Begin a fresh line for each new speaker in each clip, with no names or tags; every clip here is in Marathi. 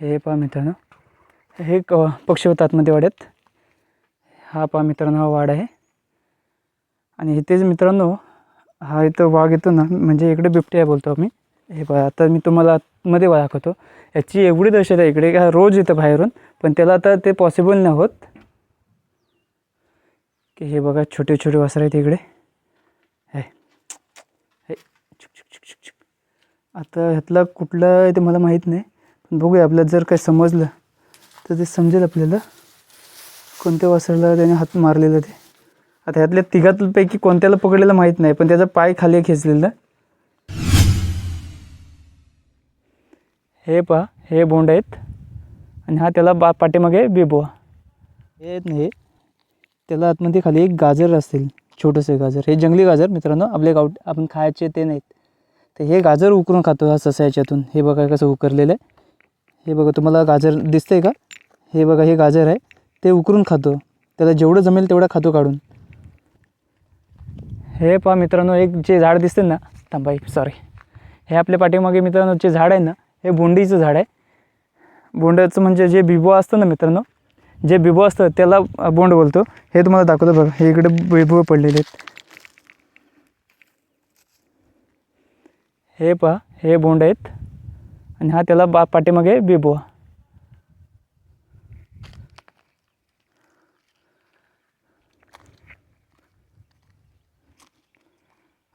हे पहा मित्रांनो. हे क पक्षी होतात आतमध्ये वाड्यात हा पहा मित्रांनो हा वाड आहे. आणि इथेच मित्रांनो हा इथं वाघ येतो ना म्हणजे इकडे बिबट्या बोलतो आम्ही. हे पहा आता मी तुम्हाला आतमध्ये दाखवतो याची एवढी दहशत आहे इकडे का रोज येतं बाहेरून पण त्याला आता ते पॉसिबल नाही होत. की हे बघा छोटे छोटे वासर आहेत इकडे. हे हे आता ह्यातला कुठला आहे ते मला माहीत नाही. बघूया आपल्याला जर काही समजलं तर ते समजेल आपल्याला. कोणत्या वासराला त्याने हात मारलेला ते. आता ह्यातल्या तिघांपैकी कोणत्याला पकडलेलं माहीत नाही पण त्याचा पाय खाली खेचलेला. हे पहा हे बोंड आहेत. आणि हा त्याला बा पाठीमागे बिबवा. हे नाही त्याला आतमध्ये खाली एक गाजर असतील छोटंसं गाजर. हे जंगली गाजर मित्रांनो. आपले गाव आपण खायचे ते नाहीत. तर हे गाजर उकरून खातो हा ससा याच्यातून. हे बघा कसं उकरलेलं आहे. हे बघा तुम्हाला गाजर दिसतंय का? हे बघा हे गाजर आहे. ते उकरून खातो. त्याला जेवढं जमेल तेवढं खातो काढून. हे पहा मित्रांनो एक जे झाड दिसते ना थांबाई सॉरी हे आपल्या पाठीमागे मित्रांनो जे झाड आहे ना हे बोंडीचं झाड आहे. बोंडाचं म्हणजे जे बिबो असतं ना मित्रांनो जे बिबो असतं त्याला बोंड बोलतो. हे तुम्हाला दाखवतो बघा हे इकडे बिबो पडलेले आहेत. हे पहा हे बोंड आहेत. आणि हा त्याला बा पाठीमागे बिबवा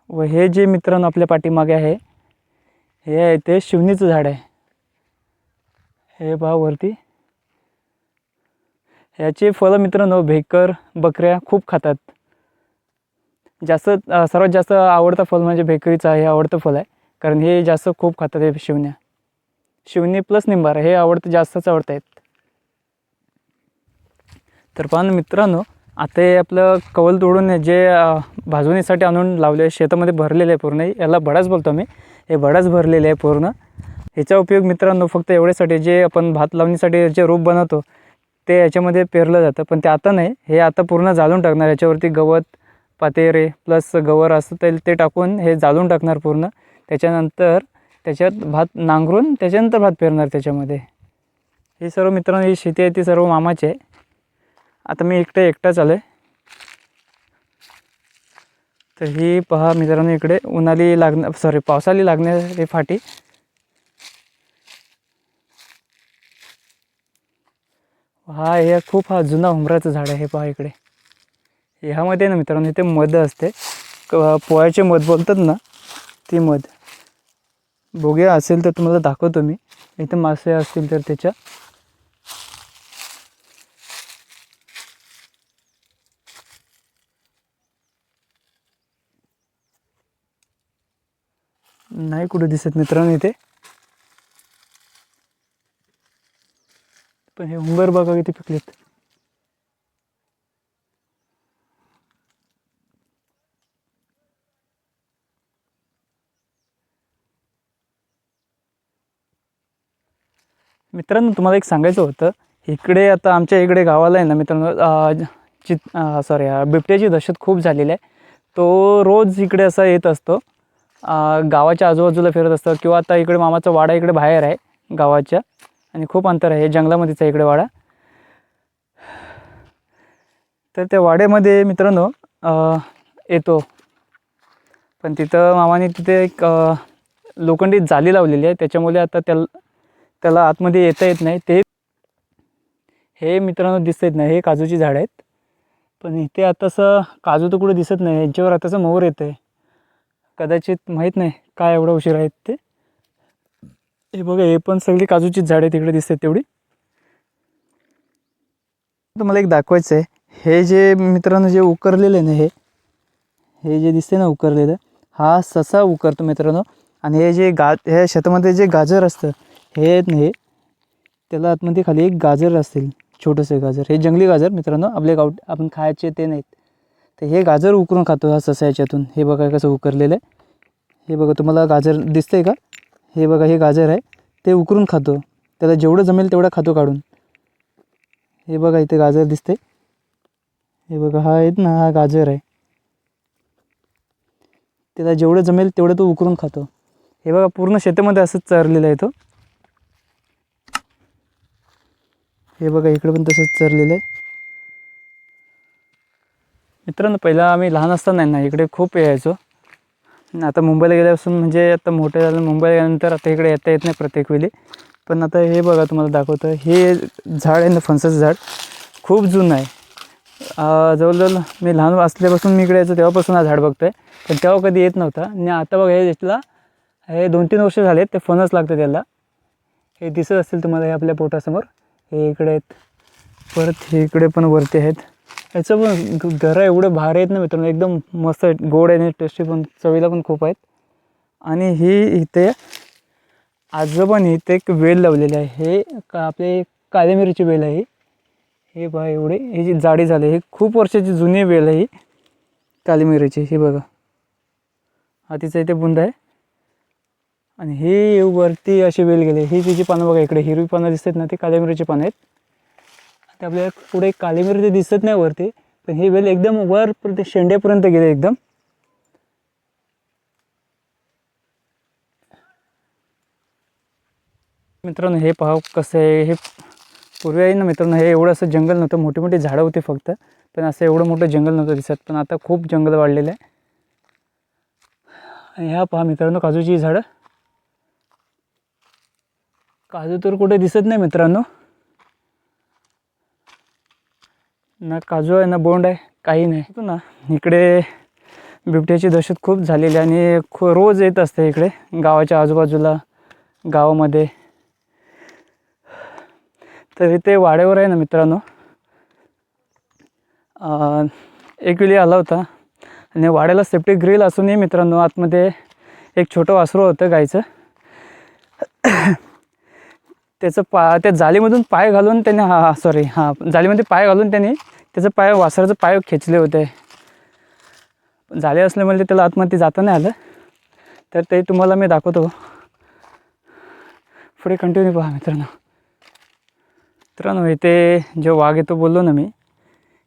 व हे जे मित्रांनो आपल्या पाठीमागे आहे हे आहे ते शिवणीचं झाड आहे. हे पहा वरती. ह्याचे फळं मित्रांनो भेकर बकऱ्या खूप खातात. जास्त सर्वात जास्त आवडतं फळ म्हणजे भेकरीचं हे आवडतं फळ आहे. कारण हे जास्त खूप खातात हे शिवण्या. शिवणी प्लस निंबार हे आवडतं जास्तच आवडत आहेत तर पण मित्रांनो आता हे आपलं कवल तोडून जे भाजवणीसाठी आणून लावले शेतामध्ये भरलेलं आहे पूर्ण याला बडाच बोलतो मी हे बडाच भरलेले आहे पूर्ण. ह्याचा उपयोग मित्रांनो फक्त एवढ्यासाठी जे आपण भात लावणीसाठी जे रोप बनवतो ते याच्यामध्ये पेरलं जातं. पण ते आता नाही हे आता पूर्ण जाळून टाकणार. याच्यावरती गवत पातेरे प्लस गवर असं ते ते टाकून हे जाळून टाकणार पूर्ण. त्याच्यानंतर त्याच्यात भात नांगरून त्याच्यानंतर भात पेरणार त्याच्यामध्ये. हे सर्व मित्रांनो ही शेती आहे ती सर्व मामाची आहे. आता मी एकटं एकटाच आलो आहे तर ही पहा मित्रांनो इकडे उन्हाळी लागण्या सॉरी पावसाळी लागण्यासाठी फाटी. हा हे खूप हा जुना उमराचं झाड आहे हे पहा इकडे. ह्यामध्ये ना मित्रांनो इथे मध असते. क- पोळ्याचे मध बोलतात ना ती मध. बघूया असेल तर तुम्हाला दाखवतो मी. इथं मासे असतील तर त्याच्या. नाही कुठे दिसत मित्रांनो इथे. पण हे उंबर बघा किती पिकलेत. मित्रांनो तुम्हाला एक सांगायचं होतं. इकडे आता आमच्या इकडे गावाला आहे ना मित्रांनो चित सॉरी बिबट्याची दहशत खूप झालेली आहे. तो रोज इकडे असा येत असतो. गावाच्या आजूबाजूला फिरत असतो किंवा आता इकडे मामाचा वाडा इकडे बाहेर आहे गावाच्या. आणि खूप अंतर आहे जंगलामध्येच आहे इकडे वाडा. तर त्या वाड्यामध्ये मित्रांनो येतो. पण तिथं मामाने तिथे एक लोखंडी जाली लावलेली आहे. त्याच्यामुळे आता त्या त्याला आतमध्ये येता येत नाही. ते हे मित्रांनो दिसत येत नाही. हे काजूची झाड आहेत. पण इथे आतासं काजू तर कुठे दिसत नाही. यांच्यावर आताचं मोर येतं आहे कदाचित माहीत नाही काय एवढं उशीर आहेत ते. हे बघा हे पण सगळी काजूचीच झाडे तिकडे दिसतात तेवढी. तुम्हाला एक दाखवायचं आहे हे जे मित्रांनो जे उकरलेलं आहे ना हे हे जे दिसते ना उकरलेलं हा ससा उकरतो मित्रांनो. आणि हे जे गा ह्या शेतामध्ये जे गाजर असतं हे आहेत ना हे. त्याला आतमध्ये खाली एक गाजर असतील छोटंसं गाजर. हे जंगली गाजर मित्रांनो आपले गाव आपण खायचे ते नाहीत. तर हे गाजर उकरून खातो हा ससा याच्यातून. हे बघा कसं उकरलेलं आहे. हे बघा तुम्हाला गाजर दिसतंय का? हे बघा हे गाजर आहे. ते उकरून खातो. त्याला जेवढं जमेल तेवढं खातो काढून. हे बघा इथे गाजर दिसते हे बघा हा आहेत ना हा गाजर आहे. त्याला जेवढं जमेल तेवढं तो उकरून खातो. हे बघा पूर्ण शेतामध्ये असंच चरलेलं आहे तो. हे बघा इकडे पण तसंच चरलेलं आहे. मित्रांनो पहिला आम्ही लहान असताना ना इकडे खूप यायचो. आता मुंबईला गेल्यापासून म्हणजे आता मोठे झालं मुंबईला गेल्यानंतर आता इकडे येता येत नाही प्रत्येक वेळी. पण आता हे बघा तुम्हाला दाखवतं. हे झाड आहे ना फणसाचं झाड. खूप जुनं आहे. जवळजवळ मी लहान असल्यापासून मी इकडे यायचो तेव्हापासून हा झाड बघतो आहे पण तेव्हा कधी येत नव्हता. आणि आता बघा हे याला हे दोन तीन वर्ष झाले ते फणस लागतं त्याला. हे दिसत असतील तुम्हाला हे आपल्या पोटासमोर. हे इकडे आहेत. परत हे इकडे पण वरती आहेत. याचं पण ग- घरं भारी आहेत ना मित्रांनो. एकदम मस्त आहेत. गोड आहे आणि टेस्टी पण चवीला पण खूप आहेत. आणि ही इथे आजोबांनी इथे एक वेल लावलेली आहे. हे का आपले काली मिरीची वेल आहे ही. हे बघा एवढे. हे जी जाडी झाली हे खूप वर्षाची जुनी वेल आहे ही काली मिरीची ही बघा. हा तिचा इथे बुंद आहे. आणि हे वरती अशी वेल गेली. ही तिची पानं बघा इकडे हिरवी पानं दिसतात ना ती कालीमिरीची पानं आहेत. ते आपल्याला पुढे कालीमिरी ते दिसत नाही वरती पण हे वेल एकदम वर ते शेंड्यापर्यंत गेले एकदम. मित्रांनो हे पहा कसं आहे हे पूर्वी आहे ना मित्रांनो हे एवढं असं जंगल नव्हतं मोठी मोठी झाडं होती फक्त पण असं एवढं मोठं जंगल नव्हतं दिसत पण आता खूप जंगल वाढलेलं आहे. आणि ह्या पहा मित्रांनो काजूची झाडं. काजू तर कुठे दिसत नाही मित्रांनो. ना काजू आहे ना बोंड आहे काही नाही. होतं ना इकडे बिबट्याची दहशत खूप झालेली आहे आणि खो रोज येत असते इकडे गावाच्या आजूबाजूला गावामध्ये. तर इथे वाड्यावर आहे ना मित्रांनो. एक वेळी आला होता आणि वाड्याला सेफ्टी ग्रिल असूनही मित्रांनो आतमध्ये एक छोटं वासरू होतं गाईचं. त्याचं पा त्या जालीमधून पाय घालून त्याने हा सॉरी हां जालीमध्ये पाय घालून त्याने त्याचं पाय वासराचं पाय खेचले होते. पण झाले असल्यामुळे त्याला आतमध्ये जाता नाही आलं. तर ते तुम्हाला मी दाखवतो. पुढे कंटिन्यू पहा मित्रांनो. मित्रांनो इथे जो वाघ येतो बोललो ना मी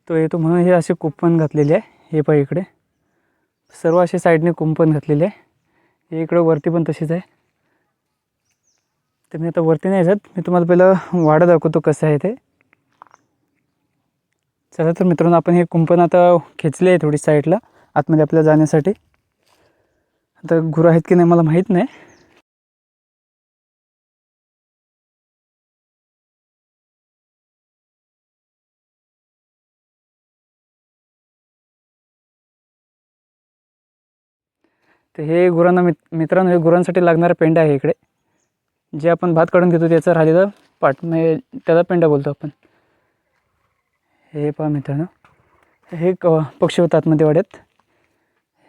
तो येतो म्हणून हे असे कुंपण घातलेले आहे. हे पहा इकडे. सर्व असे साईडने कुंपण घातलेले आहे. हे इकडं वरती पण तशीच आहे. तर मी आता वरती नाही जात. मी तुम्हाला पहिलं वाडं दाखवतो कसं आहे ते. चला तर मित्रांनो आपण हे कुंपण आता खेचले आहे थोडी साईडला आतमध्ये आपल्याला जाण्यासाठी. आता गुरं आहेत की नाही मला माहीत नाही. तर हे गुरांना मित मित्रांनो हे गुरांसाठी लागणारं पेंड आहे इकडे. जे आपण भात काढून घेतो त्याचं राहिलेलं पाट म्हणजे त्याला पेंडा बोलतो आपण. हे पहा मित्रांनो. हे क पक्षी होतात आतमध्ये वाड्यात.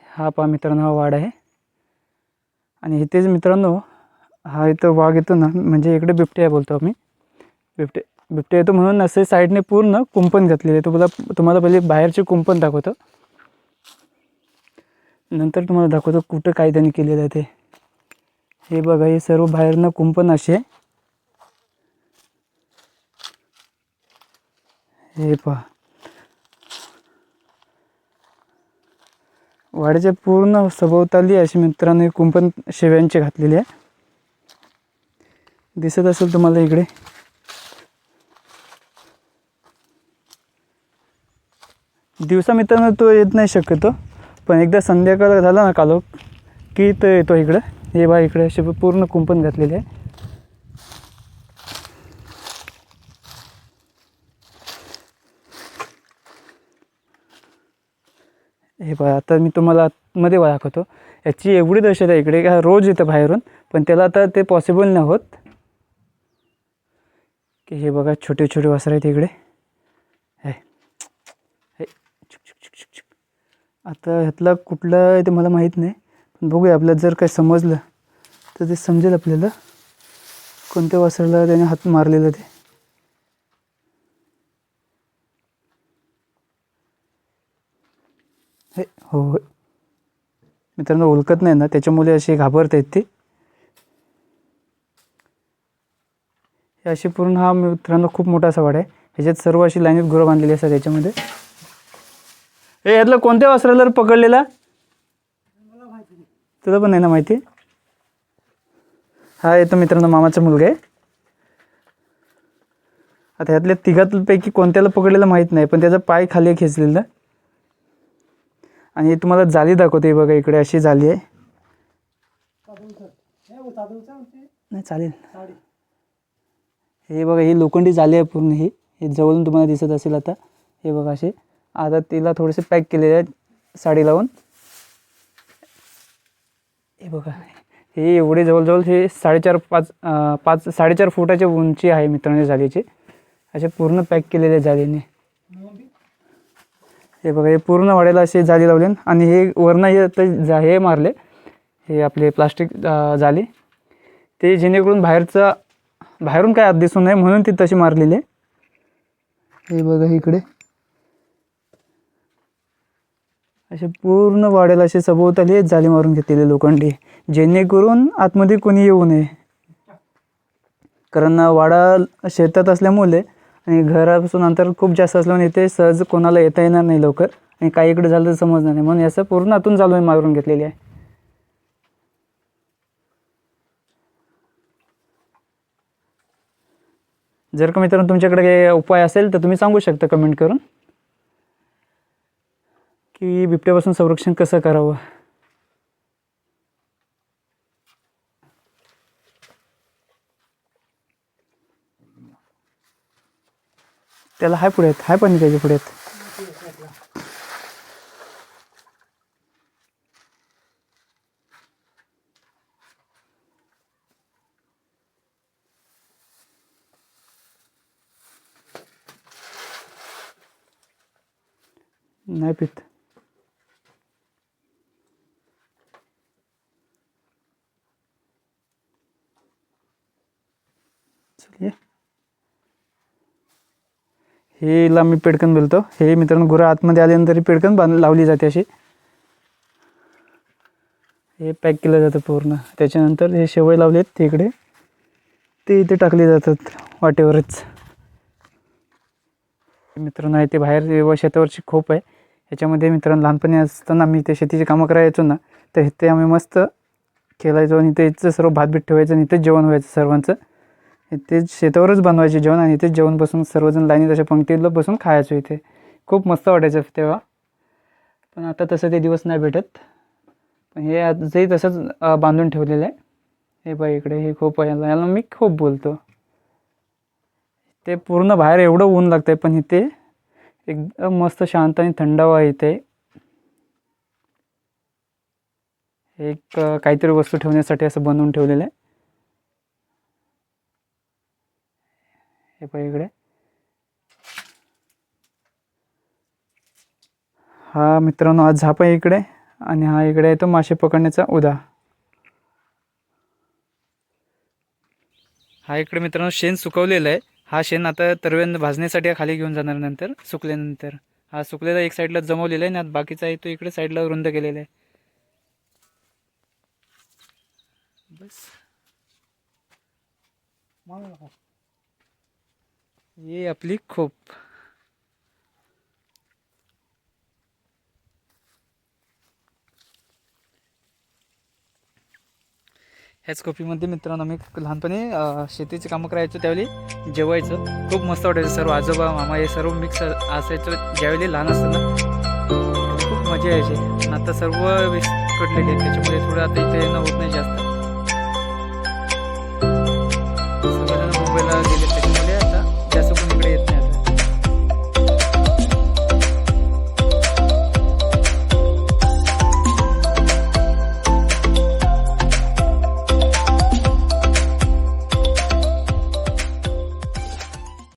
हा पहा मित्रांनो हा वाड आहे. आणि इथेच मित्रांनो हा इथं वाघ येतो ना म्हणजे इकडे बिबट्या बोलतो आम्ही. बिबटे बिबट्या येतो म्हणून असे साईडने पूर्ण कुंपण घातलेले तुम्हाला तुम्हाला पहिले बाहेरचे कुंपण दाखवतो. नंतर तुम्हाला दाखवतो कुठं काय त्यांनी केलेलं आहे ते. हे बघा हे सर्व बाहेरनं कुंपण असे. आहे. हे पहा. वाड्याच्या पूर्ण सभोवताली अशी मित्रांनो हे कुंपण शेव्यांचे घातलेले आहे. दिसत असेल तुम्हाला इकडे? दिवसा मित्रांनो तो येत नाही शक्यतो हो. पण एकदा संध्याकाळ झाला ना कालो की तो येतो इकडं? हे बा इकडे असे पूर्ण कुंपण घातलेले आहे. हे बघा आता मी तुम्हाला मध्ये दाखवतो. याची एवढी दहशत आहे इकडे का रोज येतं बाहेरून पण त्याला आता ते पॉसिबल नाही होत. की हे बघा छोटे छोटे वासर आहेत इकडे. हे. हे. छुक छुक छुक छुक. आता ह्यातला कुठला आहे ते मला माहीत नाही. बघूया आपल्याला जर काही समजलं तर ते समजेल आपल्याला. कोणत्या वासराला त्याने हात मारलेला ते. हे हो हो. मित्रांनो ओळखत नाही ना त्याच्यामुळे असे घाबरत आहेत ते. असे अशी पूर्ण हा मित्रांनो खूप मोठा असा वाड आहे. ह्याच्यात सर्व अशी लाईनीत गुरं बांधलेली असतात त्याच्यामध्ये. हे यातलं कोणत्या वासराला पकडलेला? तुला पण आहे ना माहिती? हा येतो मित्रांनो मामाचा मुलगा आहे. आता ह्यातल्या तिघांपैकी कोणत्याला पकडलेलं माहीत नाही पण त्याचा पाय खाली खेचलेला. आणि तुम्हाला जाली दाखवते बघा इकडे अशी झाली आहे. नाही चालेल. हे बघा ही लोखंडी झाली आहे पूर्ण ही. हे जवळून तुम्हाला दिसत असेल आता. हे बघा असे. आता तिला थोडेसे पॅक केलेले आहेत साडी लावून. हे बघा हे एवढे जवळजवळ हे साडेचार पाच पाच साडेचार फुटाची उंची आहे मित्रांनो जालीची असे पूर्ण पॅक केलेले जालीने हे बघा हे पूर्ण वाढायला असे जाली लावले आणि हे वरनं हे आता जा हे मारले. हे आपले प्लास्टिक अं, जाली. ते जेणेकरून बाहेरचा बाहेरून काय आत दिसू नये म्हणून ती तशी मारलेली आहे. हे बघा इकडे. असे पूर्ण वाढेल असे सभोवताली हेच जाली मारून घेतलेले लोखंडी. जेणेकरून आतमध्ये कोणी येऊ नये. कारण वाडा शेतात असल्यामुळे आणि घरापासून अंतर खूप जास्त असल्यामुळे इथे सहज कोणाला येता येणार नाही लवकर. आणि काही इकडे झालं तर समजणार नाही. म्हणून याचं पूर्ण आतून जाळून मारून घेतलेली आहे. जर का मित्रांनो तुमच्याकडे काही उपाय असेल तर तुम्ही सांगू शकता कमेंट करून. की बिबट्यापासून संरक्षण कसं करावं? त्याला हाय पुढे आहेत हाय पाणी त्याच्या पुढे आहेत. नाही पित. हेला मी पेडकन बोलतो. हे मित्रांनो गुरं आतमध्ये आल्यानंतर पेडकन बांध लावली जाते अशी. हे पॅक केलं जातं पूर्ण. त्याच्यानंतर हे शेवय लावले आहेत तिकडे ते इथे टाकले जातात वाटेवरच. मित्रांनो आहे ते बाहेर व शेतावरची खोप आहे. ह्याच्यामध्ये मित्रांनो लहानपणी असताना मी ते शेतीची कामं करायचो ना तर इथे आम्ही मस्त खेळायचो आणि इथेच सर्व भातबीत ठेवायचं आणि इथेच जेवण व्हायचं सर्वांचं. ते शेतावरच बनवायचे जेवण आणि इथेच जेवण बसून सर्वजण लाईनीत अशा पंक्तीला बसून खायचो इथे. खूप मस्त वाटायचं तेव्हा. पण आता तसं ते दिवस नाही भेटत. पण हे आजही तसंच बांधून ठेवलेलं आहे. हे बाई इकडे हे खूप आहे. याला याला मी खूप बोलतो. ते पूर्ण बाहेर एवढं ऊन लागतं आहे पण इथे एकदम मस्त शांत आणि थंडावा आहे इथे. एक काहीतरी वस्तू ठेवण्यासाठी असं बनवून ठेवलेलं आहे. हे पाय इकडे. हा मित्रांनो आज झाप आहे इकडे आणि हा इकडे येतो मासे पकडण्याचा उदा. हा इकडे मित्रांनो शेण सुकवलेलं आहे. हा शेण आता तरव्यानं भाजण्यासाठी खाली घेऊन जाणार नंतर सुकल्यानंतर. हा सुकलेला एक साईडला जमवलेला आहे आणि बाकीचा आहे तो इकडे साईडला रुंद केलेला आहे. बस. ही आपली खोप. ह्याच खोपीमध्ये मित्रांनो आम्ही लहानपणी शेतीची कामं करायचो त्यावेळी जेवायचं. खूप मस्त वाटायचं सर्व आजोबा मामा हे सर्व मिक्स असायचं ज्यावेळी लहान असताना. खूप मजा यायची. आता सर्व विस्कटलेले आहेत त्याच्यामुळे थोडं आता इथे येणं होत नाही जास्त.